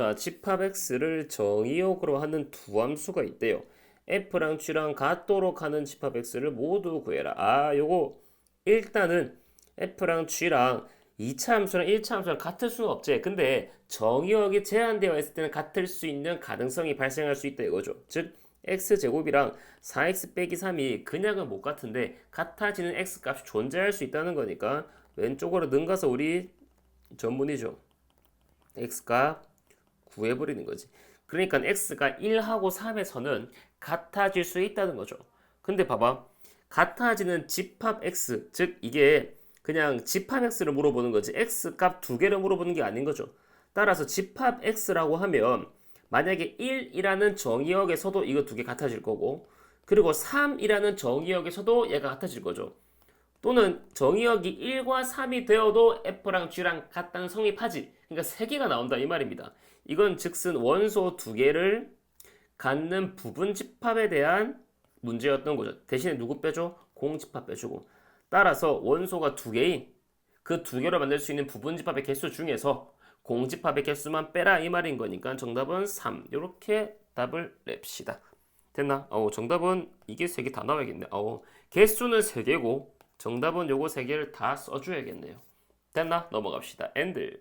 자, 집합 x를 정의역으로 하는 두 함수가 있대요. f랑 g랑 같도록 하는 집합 x를 모두 구해라. 아, 요거 일단은 f랑 g랑 2차 함수랑 1차 함수랑 같을 수는 없지. 근데 정의역이 제한되어 있을 때는 같을 수 있는 가능성이 발생할 수 있다 이거죠. 즉 x제곱이랑 4x 빼기 3이 그냥은 못 같은데 같아지는 x값이 존재할 수 있다는 거니까 왼쪽으로 능가서 우리 전문이죠. x값 구해버리는 거지. 그러니까 x가 1하고 3에서는 같아질 수 있다는 거죠. 근데 봐봐. 같아지는 집합 x, 즉 이게 그냥 집합 x를 물어보는 거지. x 값 두 개를 물어보는 게 아닌 거죠. 따라서 집합 x라고 하면 만약에 1이라는 정의역에서도 이거 두 개 같아질 거고 그리고 3이라는 정의역에서도 얘가 같아질 거죠. 또는 정의역이 1과 3이 되어도 F랑 G랑 같다는 성립하지. 그러니까 세 개가 나온다 이 말입니다. 이건 즉슨 원소 두 개를 갖는 부분 집합에 대한 문제였던 거죠. 대신에 누구 빼줘? 공집합 빼주고. 따라서 원소가 두 개인 그두 개로 만들 수 있는 부분 집합의 개수 중에서 공집합의 개수만 빼라 이 말인 거니까 정답은 3. 이렇게 답을 냅시다. 됐나? 어, 정답은 이게 세개다 나와야겠네. 어, 개수는 세 개고 정답은 요거 세 개를 다 써줘야겠네요. 됐나? 넘어갑시다. 엔드.